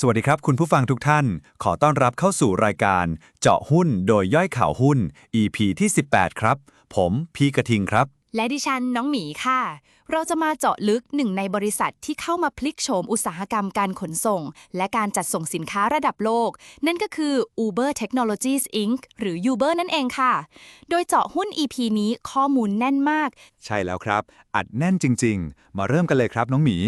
สวัสดีครับ คุณผู้ฟังทุกท่าน ขอต้อนรับเข้าสู่รายการ เจาะหุ้นโดยย่อยข่าวหุ้น EP ที่ 18 ครับ ผม พีกระทิงครับ และดิฉันน้องหมีค่ะเราจะมาเจาะลึกหนึ่งในบริษัทที่เข้ามาพลิกโฉมอุตสาหกรรมการขนส่ง และการจัดส่งสินค้าระดับโลก นั่นก็คือ Uber Technologies Inc. หรือ Uber นั่นเองค่ะ โดยเจาะหุ้น EP นี้ข้อมูลแน่นมาก ใช่แล้วครับ อัดแน่นจริง ๆ มาเริ่มกันเลยครับน้องหมี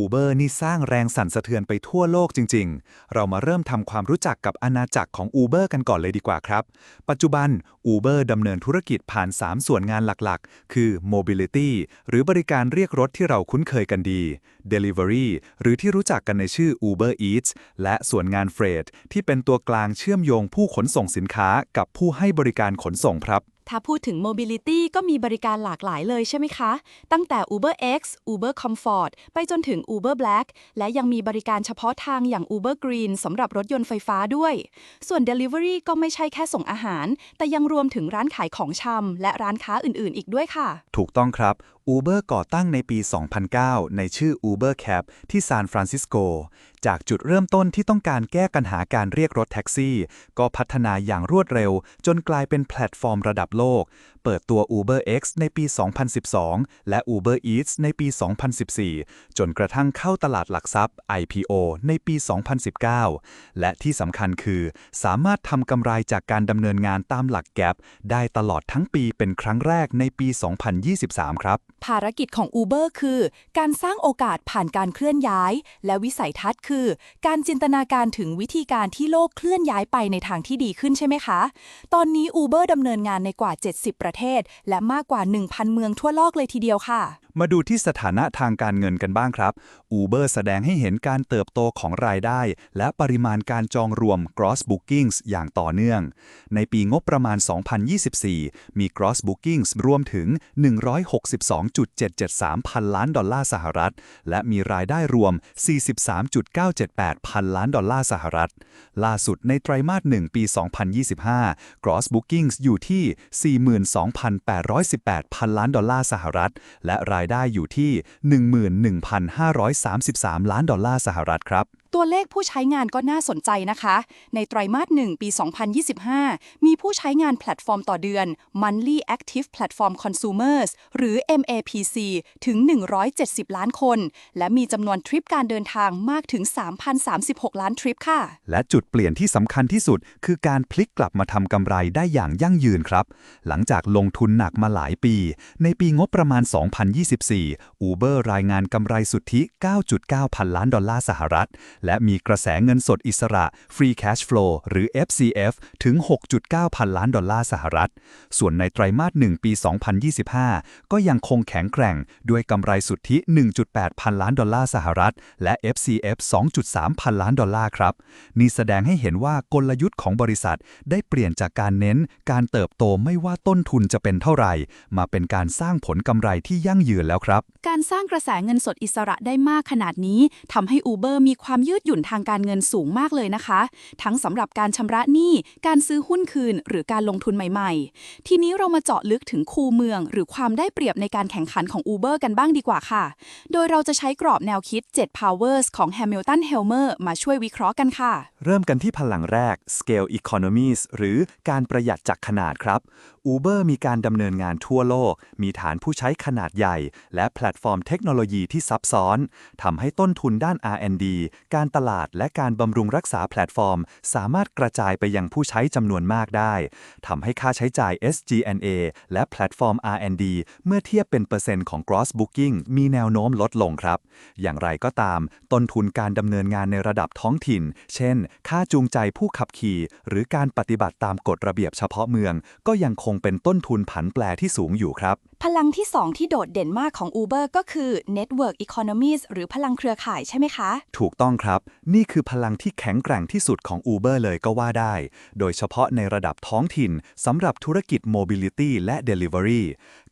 Uber นี่สร้างแรงสั่นสะเทือนไปทั่วโลกจริง ๆ เรามาเริ่มทำความรู้จักกับอาณาจักรของ Uber กันก่อนเลยดีกว่าครับ ปัจจุบัน Uber ดำเนินธุรกิจผ่าน 3 ส่วนงานหลักๆ คือ Mobility หรือบริการเรียกรถที่เราคุ้นเคยกันดี Delivery หรือที่รู้จักกันในชื่อ Uber Eats และส่วนงาน Freight ที่เป็นตัวกลางเชื่อมโยงผู้ขนส่งสินค้ากับผู้ให้บริการขนส่งครับ ถ้าพูดถึง Mobility ก็มีบริการหลากหลายเลยใช่ไหมคะ ตั้งแต่ Uber X Uber Comfort ไปจนถึง Uber Black และยังมีบริการเฉพาะทางอย่าง Uber Green สำหรับรถยนต์ไฟฟ้าด้วย ส่วน Delivery ก็ไม่ใช่แค่ส่งอาหาร แต่ยังรวมถึงร้านขายของชำและร้านค้าอื่นๆ อีกด้วยค่ะ ถูกต้องครับ Uber ก่อตั้งในปี 2009 ในชื่อ Uber Cab ที่ซานฟรานซิสโก จากจุดเริ่มต้นที่ต้องการแก้ปัญหาการเรียกรถแท็กซี่ ก็พัฒนาอย่างรวดเร็ว จนกลายเป็นแพลตฟอร์มระดับโลก เปิดตัว Uber X ในปี 2012 และ Uber Eats ในปี 2014 จนกระทั่งเข้าตลาดหลักทรัพย์ IPO ในปี 2019 และที่สำคัญคือ สามารถทำกำไรจากการดำเนินงานตามหลักแกปได้ตลอดทั้งปีเป็นครั้งแรกในปี 2023 ครับ ภารกิจของ Uber คือ การสร้างโอกาสผ่านการเคลื่อนย้าย และวิสัยทัศน์คือ การจินตนาการถึงวิธีการที่โลกเคลื่อนย้ายไปในทางที่ดีขึ้นใช่ไหมคะ ตอนนี้ Uber ดำเนินงานในกว่า 70 ประเทศ และมากกว่า 1,000 เมืองทั่วโลกเลยทีเดียวค่ะ มาดูที่สถานะทางการเงินกันบ้างครับ Uber แสดงให้เห็นการเติบโตของรายได้ และปริมาณการจองรวม gross bookings อย่างต่อเนื่อง ในปีงบประมาณ 2024 มี gross bookings รวมถึง 162.773 พันล้านดอลลาร์สหรัฐ และมีรายได้รวม 43.978 พันล้านดอลลาร์สหรัฐ ล่าสุดในไตรมาส 1 ปี 2025 gross bookings อยู่ที่ 42,818 พันล้านดอลลาร์สหรัฐ และรายายได้อยู่ที่ 11,533 ล้านดอลลาร์สหรัฐครับ ตัวเลขผู้ใช้งานก็น่าสนใจนะคะ ในไตรมาส 1 ปี 2025 มีผู้ใช้งานแพลตฟอร์มต่อเดือน Monthly Active Platform Consumers หรือ MAPC ถึง 170 ล้านคน และมีจำนวนทริปการเดินทางมากถึง 3,036 ล้านทริปค่ะ และจุดเปลี่ยนที่สำคัญที่สุด คือการพลิกกลับมาทำกำไรได้อย่างยั่งยืนครับ หลังจากลงทุนหนักมาหลายปี ในปีงบประมาณ 2024 Uber รายงานกำไรสุทธิ 9.9 พันล้านดอลลาร์สหรัฐและมีกระแสเงินสดอิสระ Free Cash Flow หรือ FCF ถึง 6.9 พันล้านดอลลาร์สหรัฐ ส่วนในไตรมาส 1 ปี 2025 ก็ยังคงแข็งแกร่งด้วยกำไรสุทธิ 1.8 พันล้านดอลลาร์สหรัฐ และ FCF 2.3 พันล้านดอลลาร์ครับ นี่แสดงให้เห็นว่ากลยุทธ์ของบริษัทได้เปลี่ยนจากการเน้นการเติบโตไม่ว่าต้นทุนจะเป็นเท่าไหร่ มาเป็นการสร้างผลกำไรที่ยั่งยืนแล้วครับ การสร้างกระแสเงินสดอิสระได้มากขนาดนี้ทำให้ Uber มีความยืดหยุ่นทางการเงินสูงมากเลยนะคะ ทั้งสำหรับการชำระหนี้ การซื้อหุ้นคืน หรือการลงทุนใหม่ๆ ทีนี้เรามาเจาะลึกถึงคูเมือง หรือความได้เปรียบในการแข่งขันของ Uber กันบ้างดีกว่าค่ะ โดยเราจะใช้กรอบแนวคิด 7 powers ของ Hamilton Helmer มาช่วยวิเคราะห์กันค่ะ เริ่มกันที่พลังแรก scale economies หรือการประหยัดจากขนาดครับ Uber มีการดำเนินงานทั่วโลก มีฐานผู้ใช้ขนาดใหญ่ และแพลตฟอร์มเทคโนโลยีที่ซับซ้อนทำให้ต้นทุนด้าน R&D การตลาดและการบำรุงรักษาแพลตฟอร์ม สามารถกระจายไปยังผู้ใช้จำนวนมากได้ทำให้ค่าใช้จ่าย SG&A และแพลตฟอร์ม R&D เมื่อเทียบเป็นเปอร์เซ็นต์ของ gross booking มีแนวโน้มลดลงครับ อย่างไรก็ตาม ต้นทุนการดำเนินงานในระดับท้องถิ่น เช่น ค่าจูงใจผู้ขับขี่ หรือการปฏิบัติตามกฎระเบียบเฉพาะเมือง ก็ยังคงเป็นต้นทุนผันแปรที่สูงอยู่ครับ พลังที่ 2 ที่โดดเด่นมากของ Uber ก็คือ Network Economies หรือพลังเครือข่ายใช่ไหมคะ ถูกต้องครับ นี่คือพลังที่แข็งแกร่งที่สุดของ Uber เลยก็ว่าได้ โดยเฉพาะในระดับท้องถิ่นสำหรับธุรกิจ Mobility และ Delivery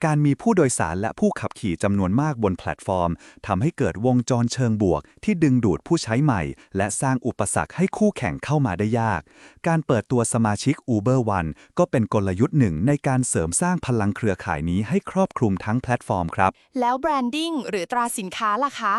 การมีผู้โดยสารและผู้ขับขี่จำนวนมากบนแพลตฟอร์มทำให้เกิดวงจรเชิงบวก ที่ดึงดูดผู้ใช้ใหม่ และสร้างอุปสรรคให้คู่แข่งเข้ามาได้ยาก การเปิดตัวสมาชิก Uber One ก็เป็นกลยุทธ์หนึ่งในการเสริมสร้างพลังเครือข่ายนี้ให้ครอบคลุมทั้งแพลตฟอร์มครับ แล้วแบรนดิ้งหรือตราสินค้าล่ะคะ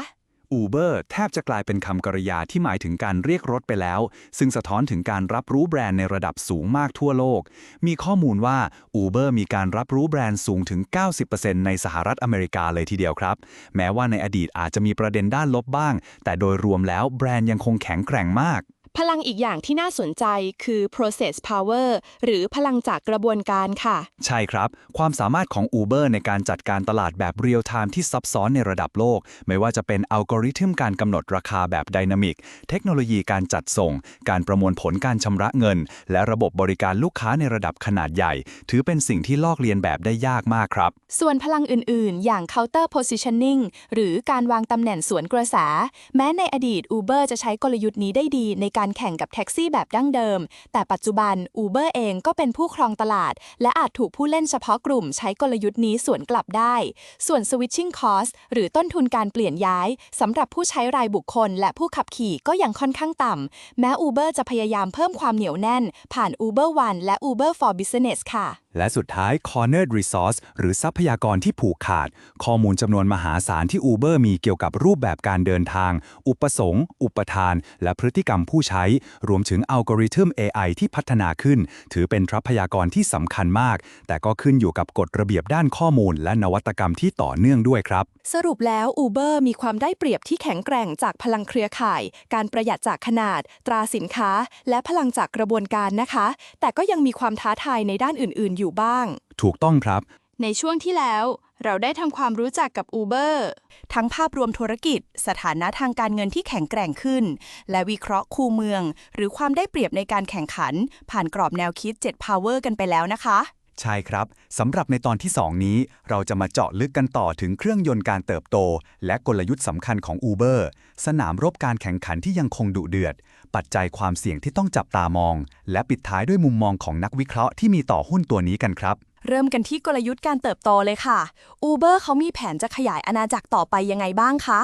Uber แทบจะกลายเป็นคำกริยาที่หมายถึงการเรียกรถไปแล้ว ซึ่งสะท้อนถึงการรับรู้แบรนด์ในระดับสูงมากทั่วโลก มีข้อมูลว่า Uber มีการรับรู้แบรนด์สูงถึง 90%ในสหรัฐอเมริกาเลยทีเดียวครับ แม้ว่าในอดีตอาจจะมีประเด็นด้านลบบ้าง แต่โดยรวมแล้วแบรนด์ยังคงแข็งแกร่งมาก พลังอีกอย่างที่น่าสนใจคือ process power หรือพลังจากกระบวนการค่ะ ใช่ครับ ความสามารถของ Uber ในการจัดการตลาดแบบเรียลไทม์ที่ซับซ้อนในระดับโลก ไม่ว่าจะเป็นอัลกอริทึมการกำหนดราคาแบบไดนามิก เทคโนโลยีการจัดส่ง การประมวลผลการชำระเงิน และระบบบริการลูกค้าในระดับขนาดใหญ่ ถือเป็นสิ่งที่ลอกเลียนแบบได้ยากมากครับ ส่วนพลังอื่น ๆ อย่าง counter positioning หรือการวางตำแหน่งสวนกระแสแม้ในอดีต Uber จะใช้กลยุทธ์นี้ได้ดีในการแข่งกับแท็กซี่แบบดั้งเดิม แต่ปัจจุบัน Uber เองก็เป็นผู้ครองตลาด และอาจถูกผู้เล่นเฉพาะกลุ่มใช้กลยุทธ์นี้สวนกลับได้ ส่วน switching cost หรือต้นทุนการเปลี่ยนย้ายสำหรับผู้ใช้รายบุคคล และผู้ขับขี่ก็ยังค่อนข้างต่ำ แม้ Uber จะพยายามเพิ่มความเหนียวแน่น ผ่าน Uber One และ Uber for Business ค่ะ และสุดท้าย Cornered Resource หรือทรัพยากรที่ผูกขาด ข้อมูลจำนวนมหาศาลที่ Uber มีเกี่ยวกับรูปแบบการเดินทาง อุปสงค์ อุปทาน และพฤติกรรมผู้ใช้ช้ รวมถึงอัลกอริทึม AI ที่พัฒนาขึ้น ถือเป็นทรัพยากรที่สำคัญมาก แต่ก็ขึ้นอยู่กับกฎระเบียบด้านข้อมูล และนวัตกรรมที่ต่อเนื่องด้วยครับ สรุปแล้ว Uber มีความได้เปรียบที่แข็งแกร่งจากพลังเครือข่าย การประหยัดจากขนาด ตราสินค้า และพลังจากกระบวนการนะคะ แต่ก็ยังมีความท้าทายในด้านอื่น ๆ อยู่บ้าง ถูกต้องครับ ในช่วงที่แล้ว เราได้ทำความรู้จักกับ Uber ทั้งภาพรวมธุรกิจ สถานะทางการเงินที่แข็งแกร่งขึ้น และวิเคราะห์คูเมือง หรือความได้เปรียบในการแข่งขัน ผ่านกรอบแนวคิด 7 Power กันไปแล้วนะคะ ใช่ครับ สำหรับในตอนที่ 2 นี้ เราจะมาเจาะลึกกันต่อถึงเครื่องยนต์การเติบโต และกลยุทธ์สำคัญของ Uber สนามรบการแข่งขันที่ยังคงดุเดือด ปัจจัยความเสี่ยงที่ต้องจับตามอง และปิดท้ายด้วยมุมมองของนักวิเคราะห์ที่มีต่อหุ้นตัวนี้กันครับ เริ่มกันที่กลยุทธ์การเติบโตเลยค่ะ Uber เขามีแผนจะขยายอาณาจักรต่อไปยังไงบ้างคะ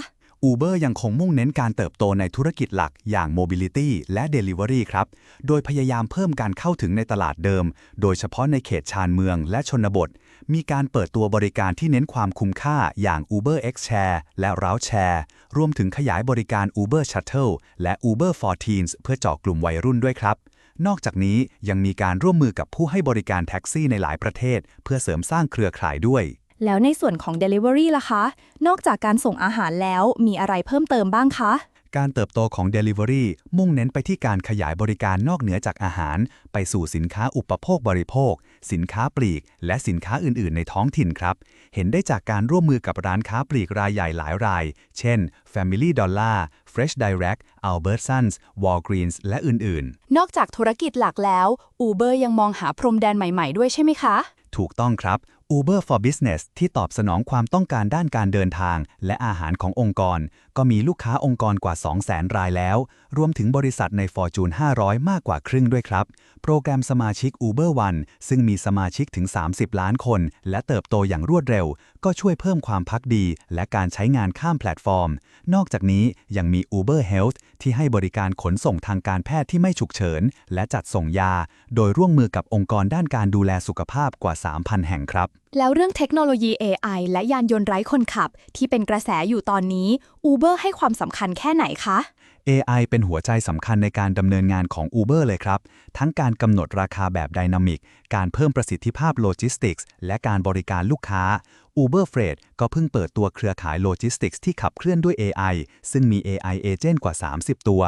Uber ยังคงมุ่งเน้นการเติบโตในธุรกิจหลักอย่าง Mobility และ Delivery ครับ โดยพยายามเพิ่มการเข้าถึงในตลาดเดิม โดยเฉพาะในเขตชานเมืองและชนบท มีการเปิดตัวบริการที่เน้นความคุ้มค่าอย่าง Uber X Share และ Route Share รวมถึงขยายบริการ Uber Shuttle และ Uber for Teens เพื่อเจาะกลุ่มวัยรุ่นด้วยครับ นอกจากนี้ยังมีการร่วมมือกับผู้ให้บริการแท็กซี่ในหลายประเทศ เพื่อเสริมสร้างเครือข่ายด้วย แล้วในส่วนของ Delivery ล่ะคะ นอกจากการส่งอาหารแล้วมีอะไรเพิ่มเติมบ้างคะ การเติบโตของ Delivery มุ่งเน้นไปที่การขยายบริการนอกเหนือจากอาหาร ไปสู่สินค้าอุปโภคบริโภค สินค้าปลีก และสินค้าอื่น ๆ ในท้องถิ่นครับ เห็นได้จากการร่วมมือกับร้านค้าปลีกรายใหญ่หลายราย เช่น Family Dollar Fresh Direct Albertsons Walgreens และอื่น ๆ นอกจากธุรกิจหลักแล้ว Uber ยังมองหาพรมแดนใหม่ ๆ ด้วยใช่ไหมคะ ถูกต้องครับ Uber for Business ที่ตอบสนองความต้องการด้านการเดินทาง และอาหารขององค์กร ก็มีลูกค้าองค์กรกว่า 200,000 รายแล้ว รวมถึงบริษัทใน Fortune 500 มากกว่าครึ่งด้วยครับ โปรแกรมสมาชิก Uber One ซึ่งมีสมาชิกถึง 30 ล้านคน และเติบโตอย่างรวดเร็วก็ช่วยเพิ่มความพักดี และการใช้งานข้ามแพลตฟอร์ม นอกจากนี้ยังมี Uber Health ที่ให้บริการขนส่งทางการแพทย์ที่ไม่ฉุกเฉิน และจัดส่งยา โดยร่วมมือกับองค์กรด้านการดูแลสุขภาพกว่า 3,000 แห่งครับ แล้วเรื่องเทคโนโลยี AI และยานยนต์ไร้คนขับ ที่เป็นกระแสอยู่ตอนนี้ Uber ให้ความสำคัญแค่ไหนคะ AI เป็นหัวใจสำคัญในการดำเนินงานของ Uber เลยครับ ทั้งการกำหนดราคาแบบไดนามิก การเพิ่มประสิทธิภาพโลจิสติกส์ และการบริการลูกค้า Uber Freight ก็เพิ่งเปิดตัวเครือข่ายโลจิสติกส์ที่ขับเคลื่อนด้วย AI ซึ่งมี AI Agent กว่า 30 ตัว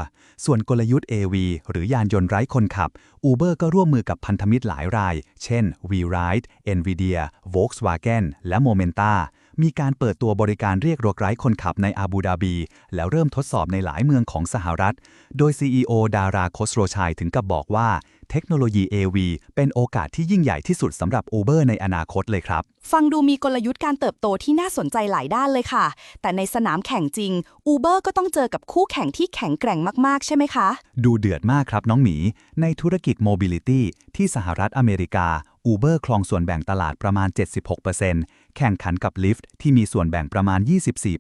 ส่วนกลยุทธ์ AV หรือยานยนต์ไร้คนขับ Uber ก็ร่วมมือกับพันธมิตรหลายราย เช่น WeRide Nvidia Volkswagen และ Momenta มีการเปิดตัวบริการเรียกรถไร้คนขับในอาบูดาบี แล้วเริ่มทดสอบในหลายเมืองของสหรัฐ โดย CEO ดาราโคสโรชัยถึงกับบอกว่า เทคโนโลยี AV เป็นโอกาสที่ยิ่งใหญ่ที่สุดสำหรับ Uber ในอนาคตเลยครับ ฟังดูมีกลยุทธ์การเติบโตที่น่าสนใจหลายด้านเลยค่ะ แต่ในสนามแข่งจริง Uber ก็ต้องเจอกับคู่แข่งที่แข็งแกร่งมากๆ ใช่ไหมคะ ดูเดือดมากครับน้องหมี ในธุรกิจ Mobility ที่สหรัฐอเมริกา Uber ครองส่วนแบ่งตลาดประมาณ 76% แข่งขันกับ Lyft ที่มีส่วนแบ่งประมาณ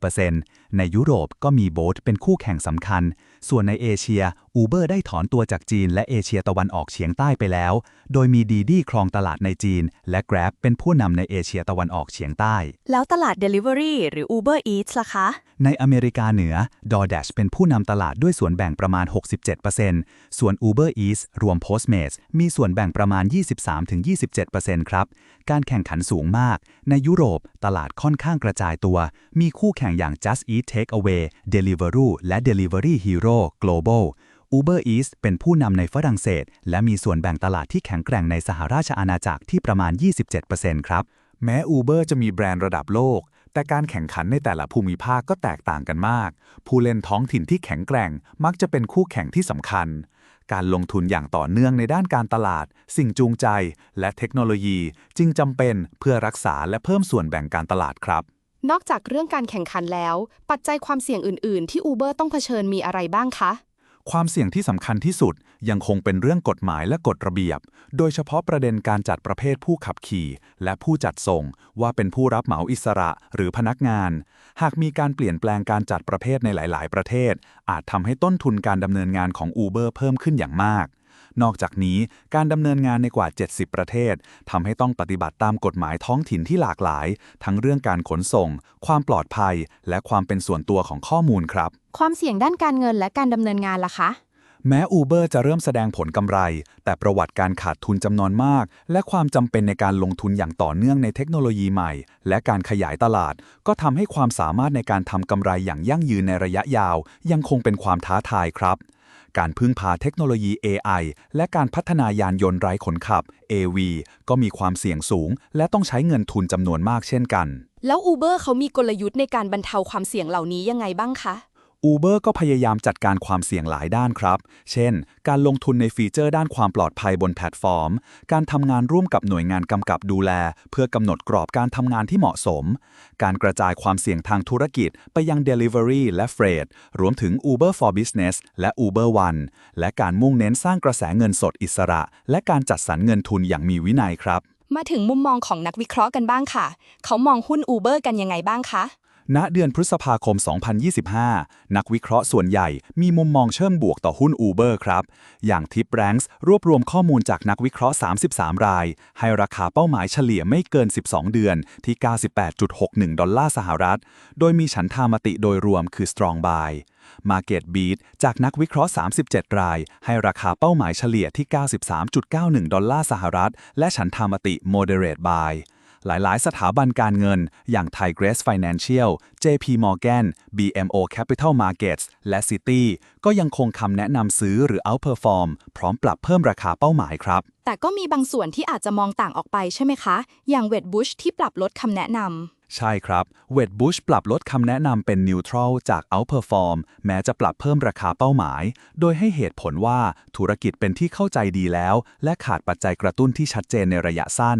24%ในยุโรปก็มี Bolt เป็นคู่แข่งสำคัญ ส่วนในเอเชีย Uber ได้ถอนตัวจากจีนและเอเชียตะวันออกเฉียงใต้ไปแล้ว โดยมี Didi ครองตลาดในจีน และ Grab เป็นผู้นำในเอเชียตะวันออกเฉียงใต้ แล้วตลาด Delivery หรือ Uber Eats ล่ะคะ ในอเมริกาเหนือ DoorDash เป็นผู้นำตลาดด้วยส่วนแบ่งประมาณ 67%ส่วน Uber Eats รวม Postmates มีส่วนแบ่งประมาณ 23-27%ครับ การแข่งขันสูงมาก ในยุโรป ตลาดค่อนข้างกระจายตัว มีคู่แข่งอย่าง Just Eat Takeaway Deliveroo และ Delivery Hero Global Uber Eats เป็นผู้นำในฝรั่งเศส และมีส่วนแบ่งตลาดที่แข็งแกร่งในสหราชอาณาจักรที่ประมาณ 27%ครับ แม้ Uber จะมีแบรนด์ระดับโลก แต่การแข่งขันในแต่ละภูมิภาคก็แตกต่างกันมาก ผู้เล่นท้องถิ่นที่แข็งแกร่ง มักจะเป็นคู่แข่งที่สำคัญ การลงทุนอย่างต่อเนื่องในด้านการตลาด สิ่งจูงใจ และเทคโนโลยีจึงจำเป็นเพื่อรักษาและเพิ่มส่วนแบ่งการตลาดครับ นอกจากเรื่องการแข่งขันแล้ว ปัจจัยความเสี่ยงอื่น ๆ ที่ Uber ต้องเผชิญมีอะไรบ้างคะ ความเสี่ยงที่สำคัญที่สุดยังคงเป็นเรื่องกฎหมายและกฎระเบียบ โดยเฉพาะประเด็นการจัดประเภทผู้ขับขี่ และผู้จัดส่ง ว่าเป็นผู้รับเหมาอิสระหรือพนักงาน หากมีการเปลี่ยนแปลงการจัดประเภทในหลาย ๆ ประเทศ อาจทำให้ต้นทุนการดำเนินงานของ Uber เพิ่มขึ้นอย่างมากนอกจากนี้การดำเนินงานในกว่า 70 ประเทศทำให้ต้องปฏิบัติตามกฎหมายท้องถิ่นที่หลากหลาย ทั้งเรื่องการขนส่ง ความปลอดภัย และความเป็นส่วนตัวของข้อมูลครับ ความเสี่ยงด้านการเงินและการดำเนินงานล่ะคะ แม้ Uber จะเริ่มแสดงผลกำไร แต่ประวัติการขาดทุนจำนวนมาก และความจำเป็นในการลงทุนอย่างต่อเนื่องในเทคโนโลยีใหม่ และการขยายตลาด ก็ทำให้ความสามารถในการทำกำไรอย่างยั่งยืนในระยะยาว ยังคงเป็นความท้าทายครับ การพึ่งพาเทคโนโลยี AI และการพัฒนายานยนต์ไร้คนขับ AV ก็มีความเสี่ยงสูง และต้องใช้เงินทุนจำนวนมากเช่นกัน แล้ว Uber เขามีกลยุทธ์ในการบรรเทาความเสี่ยงเหล่านี้ยังไงบ้างคะ Uber ก็พยายามจัดการความเสี่ยงหลายด้านครับ เช่น การลงทุนในฟีเจอร์ด้านความปลอดภัยบนแพลตฟอร์ม การทำงานร่วมกับหน่วยงานกำกับดูแล เพื่อกำหนดกรอบการทำงานที่เหมาะสม การกระจายความเสี่ยงทางธุรกิจไปยัง Delivery และ Freight รวมถึง Uber for Business และ Uber One และการมุ่งเน้นสร้างกระแสเงินสดอิสระ และการจัดสรรเงินทุนอย่างมีวินัยครับ มาถึงมุมมองของนักวิเคราะห์กันบ้างค่ะ เขามองหุ้น Uber กันยังไงบ้างคะ ณเดือนพฤษภาคม 2025 นักวิเคราะห์ส่วนใหญ่มีมุมมองเชิงบวกต่อหุ้น Uber ครับ อย่างทิปแรงส์รวบรวมข้อมูลจากนักวิเคราะห์ 33 ราย ให้ราคาเป้าหมายเฉลี่ยไม่เกิน 12 เดือนที่ 98.61 ดอลลาร์สหรัฐ โดยมีฉันทามติโดยรวมคือ strong buy Market Beat จากนักวิเคราะห์ 37 ราย ให้ราคาเป้าหมายเฉลี่ยที่ 93.91 ดอลลาร์สหรัฐ และฉันทามติ moderate buy หลายๆ สถาบันการเงิน อย่าง Thai Grace Financial JP Morgan BMO Capital Markets และ City ก็ยังคงคำแนะนำซื้อหรือ outperform พร้อมปรับเพิ่มราคาเป้าหมายครับ แต่ก็มีบางส่วนที่อาจจะมองต่างออกไปใช่ไหมคะ อย่างเวดบุชที่ปรับลดคำแนะนำ ใช่ครับเวดบุชปรับลดคำแนะนำเป็น neutral จาก outperform แม้จะปรับเพิ่มราคาเป้าหมาย โดยให้เหตุผลว่าธุรกิจเป็นที่เข้าใจดีแล้ว และขาดปัจจัยกระตุ้นที่ชัดเจนในระยะสั้น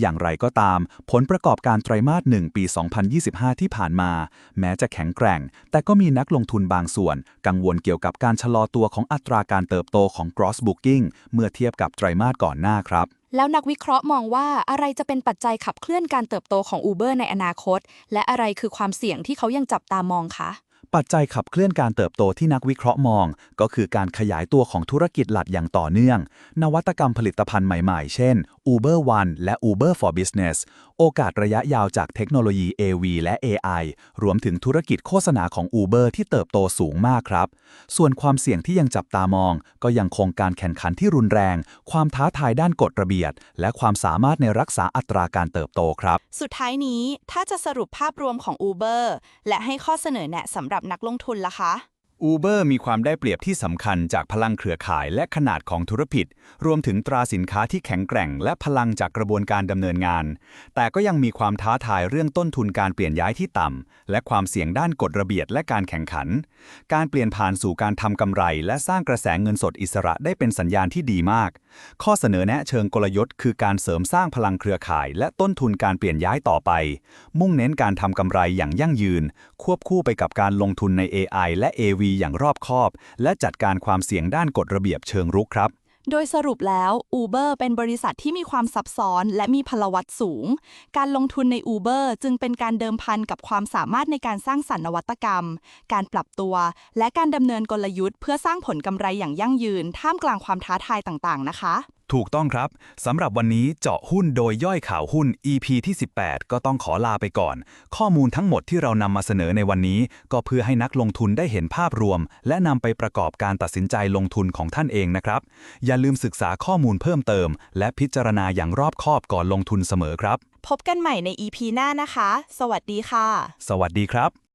อย่างไรก็ตาม ผลประกอบการไตรมาส 1 ปี 2025 ที่ผ่านมา แม้จะแข็งแกร่ง แต่ก็มีนักลงทุนบางส่วน กังวลเกี่ยวกับการชะลอตัวของอัตราการเติบโตของ gross booking เมื่อเทียบกับไตรมาสก่อนหน้าครับ แล้วนักวิเคราะห์มองว่าอะไรจะเป็นปัจจัยขับเคลื่อนการเติบโตของ Uber ในอนาคต และอะไรคือความเสี่ยงที่เขายังจับตามองคะปัจจัยขับเคลื่อนการเติบโตที่นักวิเคราะห์มอง ก็คือการขยายตัวของธุรกิจหลักอย่างต่อเนื่อง นวัตกรรมผลิตภัณฑ์ใหม่ๆ เช่น Uber One และ Uber for Business โอกาสระยะยาวจากเทคโนโลยี AV และ AI รวมถึงธุรกิจโฆษณาของ Uber ที่เติบโตสูงมากครับ ส่วนความเสี่ยงที่ยังจับตามอง ก็ยังคงการแข่งขันที่รุนแรง ความท้าทายด้านกฎระเบียบและความสามารถในรักษาอัตราการเติบโตครับ สุดท้ายนี้ถ้าจะสรุปภาพรวมของ Uber และให้ข้อเสนอแนะสำหรับนักลงทุนล่ะคะ Uber มีความได้เปรียบที่สำคัญจากพลังเครือข่ายและขนาดของธุรกิจ รวมถึงตราสินค้าที่แข็งแกร่ง และพลังจากกระบวนการดำเนินงาน แต่ก็ยังมีความท้าทายเรื่องต้นทุนการเปลี่ยนย้ายที่ต่ำ และความเสี่ยงด้านกฎระเบียบและการแข่งขัน การเปลี่ยนผ่านสู่การทำกำไร และสร้างกระแสเงินสดอิสระได้เป็นสัญญาณที่ดีมาก ข้อเสนอแนะเชิงกลยุทธ์ คือการเสริมสร้างพลังเครือข่าย และต้นทุนการเปลี่ยนย้ายต่อไป มุ่งเน้นการทำกำไรอย่างยั่งยืน ควบคู่ไปกับการลงทุนใน AI และ AV อย่างรอบคอบ และจัดการความเสี่ยงด้านกฎระเบียบเชิงรุกครับ โดยสรุปแล้ว Uber เป็นบริษัทที่มีความซับซ้อนและมีพลวัตสูง การลงทุนใน Uber จึงเป็นการเดิมพันกับความสามารถในการสร้างสรรค์นวัตกรรม การปรับตัว และการดำเนินกลยุทธ์เพื่อสร้างผลกำไรอย่างยั่งยืน ท่ามกลางความท้าทายต่างๆ นะคะ ถูกต้องครับ สำหรับวันนี้เจาะหุ้นโดยย่อยข่าวหุ้น EP ที่ 18 ก็ต้องขอลาไปก่อน ข้อมูลทั้งหมดที่เรานำมาเสนอในวันนี้ ก็เพื่อให้นักลงทุนได้เห็นภาพรวม และนำไปประกอบการตัดสินใจลงทุนของท่านเองนะครับ อย่าลืมศึกษาข้อมูลเพิ่มเติม และพิจารณาอย่างรอบคอบก่อนลงทุนเสมอครับ พบกันใหม่ใน EP หน้านะคะ สวัสดีค่ะ สวัสดีครับ